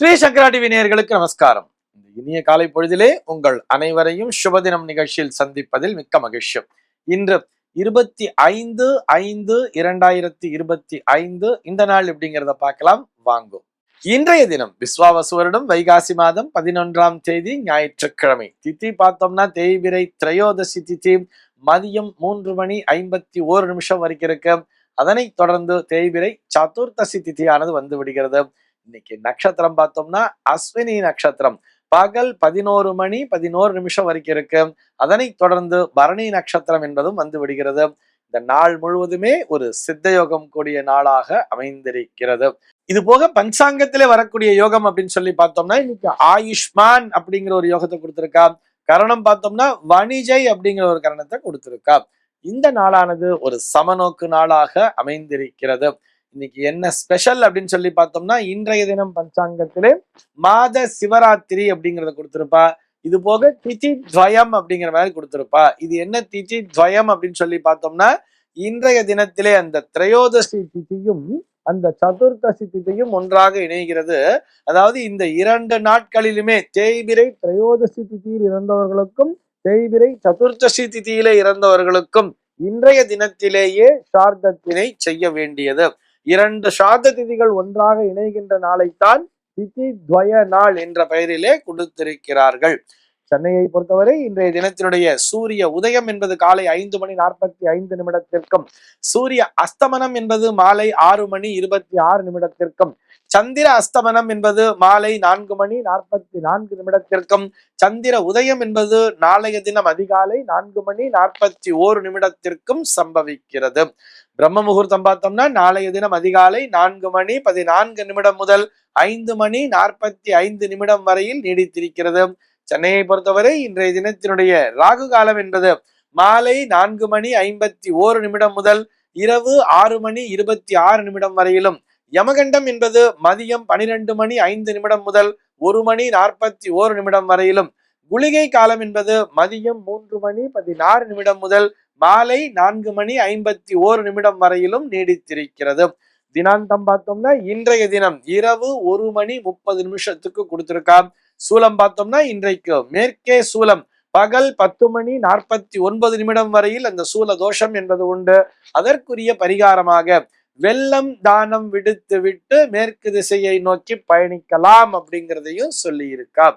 ஸ்ரீ சங்கரா TV நமஸ்காரம். இந்த இனிய காலை பொழுதிலே உங்கள் அனைவரையும் சுபதினம் நிகழ்ச்சியில் சந்திப்பதில் மிக்க மகிழ்ச்சி. இன்று இருபத்தி ஐந்து ஐந்து இரண்டாயிரத்தி இருபத்தி ஐந்து இந்த நாள் எப்படிங்கிறத பார்க்கலாம். வாங்கும் இன்றைய தினம் விஸ்வாவசு வருடம் வைகாசி மாதம் பதினொன்றாம் தேதி ஞாயிற்றுக்கிழமை. தித்தி பார்த்தோம்னா தேய்பிரை திரையோதசி திதி. மதியம் மூன்று மணி ஐம்பத்தி ஓரு நிமிஷம் வரைக்கும் இருக்கு. அதனைத் தொடர்ந்து தேய்பிரை சதுர்த்தசி திதியானது வந்து விடுகிறது. இன்னைக்கு நட்சத்திரம் பார்த்தோம்னா அஸ்வினி நட்சத்திரம். பகல் பதினோரு மணி பதினோரு நிமிஷம் வரைக்கும் இருக்கு. அதனை தொடர்ந்து பரணி நட்சத்திரம் என்பதும் வந்து விடுகிறது. இந்த நாள் முழுவதுமே ஒரு சித்தயோகம் கூடிய நாளாக அமைந்திருக்கிறது. இது போக பஞ்சாங்கத்திலே வரக்கூடிய யோகம் அப்படின்னு சொல்லி பார்த்தோம்னா இன்னைக்கு ஆயுஷ்மான் அப்படிங்கிற ஒரு யோகத்தை கொடுத்திருக்கா. கரணம் பார்த்தோம்னா வணிஜை அப்படிங்கிற ஒரு கரணத்தை கொடுத்திருக்கா. இந்த நாளானது ஒரு சமநோக்கு நாளாக அமைந்திருக்கிறது. இன்னைக்கு என்ன ஸ்பெஷல் அப்படின்னு சொல்லி பார்த்தோம்னா இன்றைய தினம் பஞ்சாங்கத்திலே மாத சிவராத்திரி அப்படிங்கறத கொடுத்துருப்பா. இது போக திதி துவயம் அப்படிங்கிற மாதிரி கொடுத்துருப்பா. இது என்ன திதி துவயம் அப்படின்னு சொல்லி பார்த்தோம்னா இன்றைய தினத்திலே அந்த திரையோதசி திதியும் அந்த சதுர்தசி திதியும் ஒன்றாக இணைகிறது. அதாவது இந்த இரண்டு நாட்களிலுமே தேய்பிரை திரையோதசி திதியில் இறந்தவர்களுக்கும் தேய்பிரை சதுர்தசி திதியிலே இறந்தவர்களுக்கும் இன்றைய தினத்திலேயே சார்தத்தினை செய்ய வேண்டியது. இரண்டு சாத திதிகள் ஒன்றாக இணைகின்ற நாளைத்தான் திதி துவய நாள் என்ற பெயரிலே கொடுத்திருக்கிறார்கள். சென்னையை பொறுத்தவரை இன்றைய தினத்தினுடைய சூரிய உதயம் என்பது காலை ஐந்து மணி நாற்பத்தி ஐந்து நிமிடத்திற்கும் சூரிய அஸ்தமனம் என்பது மாலை ஆறு மணி இருபத்தி ஆறு நிமிடத்திற்கும் சந்திர அஸ்தமனம் என்பது மாலை நான்கு மணி நாற்பத்தி நான்கு நிமிடத்திற்கும் சந்திர உதயம் என்பது நாளைய தினம் அதிகாலை நான்கு மணி நாற்பத்தி ஓரு நிமிடத்திற்கும் சம்பவிக்கிறது. பிரம்ம முகூர்த்தம் பார்த்தோம்னா நாளைய தினம் அதிகாலை நான்கு மணி பதினான்கு நிமிடம் முதல் ஐந்து மணி நாற்பத்தி ஐந்து நிமிடம் வரையில் நீடித்திருக்கிறது. சென்னையை பொறுத்தவரை இன்றைய தினத்தினுடைய ராகு காலம் என்பது மாலை நான்கு மணி ஐம்பத்தி ஓரு நிமிடம் முதல் இரவு ஆறு மணி இருபத்தி ஆறு நிமிடம் வரையிலும். யமகண்டம் என்பது மதியம் பனிரெண்டு மணி ஐந்து நிமிடம் முதல் ஒரு மணி நாற்பத்தி ஓரு நிமிடம் வரையிலும். குளிகை காலம் என்பது மதியம் மூன்று மணி பதினாறு நிமிடம் முதல் மாலை நான்கு மணி ஐம்பத்தி ஓரு நிமிடம் வரையிலும் நீடித்திருக்கிறது. தினாந்தம் பார்த்தோம்னா இன்றைய தினம். இரவு ஒரு மணி முப்பது நிமிஷத்துக்கு கொடுத்திருக்கா சூலம் பார்த்தோம்னா இன்றைக்கு மேற்கே சூலம். பகல் பத்து மணி நாற்பத்தி ஒன்பது நிமிடம் வரையில் அந்த சூல தோஷம் என்பது உண்டு. அதற்குரிய பரிகாரமாக வெள்ளம் தானம் விடுத்து விட்டு மேற்கு திசையை நோக்கி பயணிக்கலாம் அப்படிங்கிறதையும் சொல்லியிருக்கா